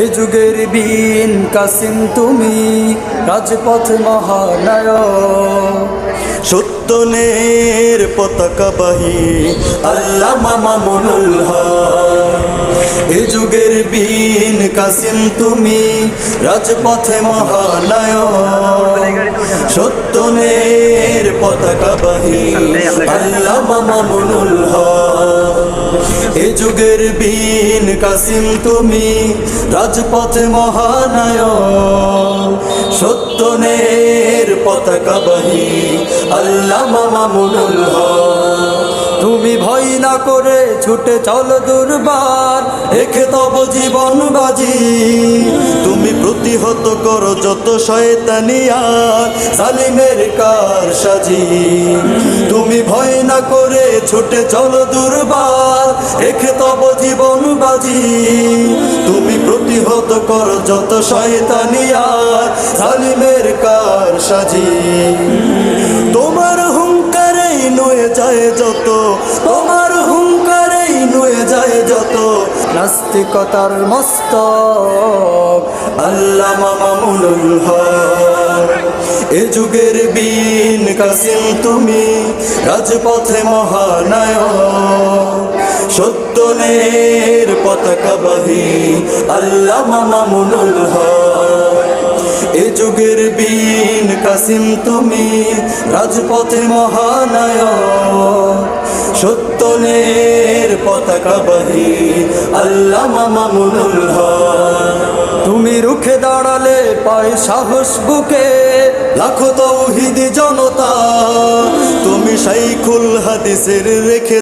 এ যুগের বিন কাসিম তুমি, রাজপথ মহানায়ক। সত্যনের পতাকা বাহি, আল্লাহ মামা মনুল এ যুগের বিন কাসিম তুমি, রাজপথে মহানায়ক। সত্যনের পতাকা বাহি, আল্লাহ মামা মনুল এ যুগের বিন কাসিম তুমি রাজপথে মহানায়ক, সত্যনের পতাকা বাহি আল্লাহ মামা মনুল তুমি ভয় না করে ছুটে চলো দুর্বার রেখে তব জীবন বাজি। তুমি প্রতিহত করো যত শয়তানিয়ার সালিমের কার সাজি তুমি ভয় না করে ছুটে চলো দুর্বার, রেখে তব জীবন বাজি। তুমি প্রতিহত করো যত শয়তানিয়ার সালিমের কার সাজি। তোমার হুঙ্কারেই নয়ে যায় যত, তোমার হুঙ্কারেই নয়ে যায় যত। নাস্তিকতার মস্তক আল্লাহ মামুনুল হক। এ যুগের বিন কাসিম তুমি, রাজপথে মহানায়ক। সত্যনের পতাকা বাহি আল্লাহ মামুনুল এ যুগের বিন কাসিম তুমি, রাজপথে মহানায়ক। সত্যনের পতাকা বাহি আল্লাহ মামুনুল হক। তুমি রুখে দাঁড়ালে পায় সাহস বুকে লাখো তৌহিদি জনতা। তুমি শাইখুল হাদিসের রেখে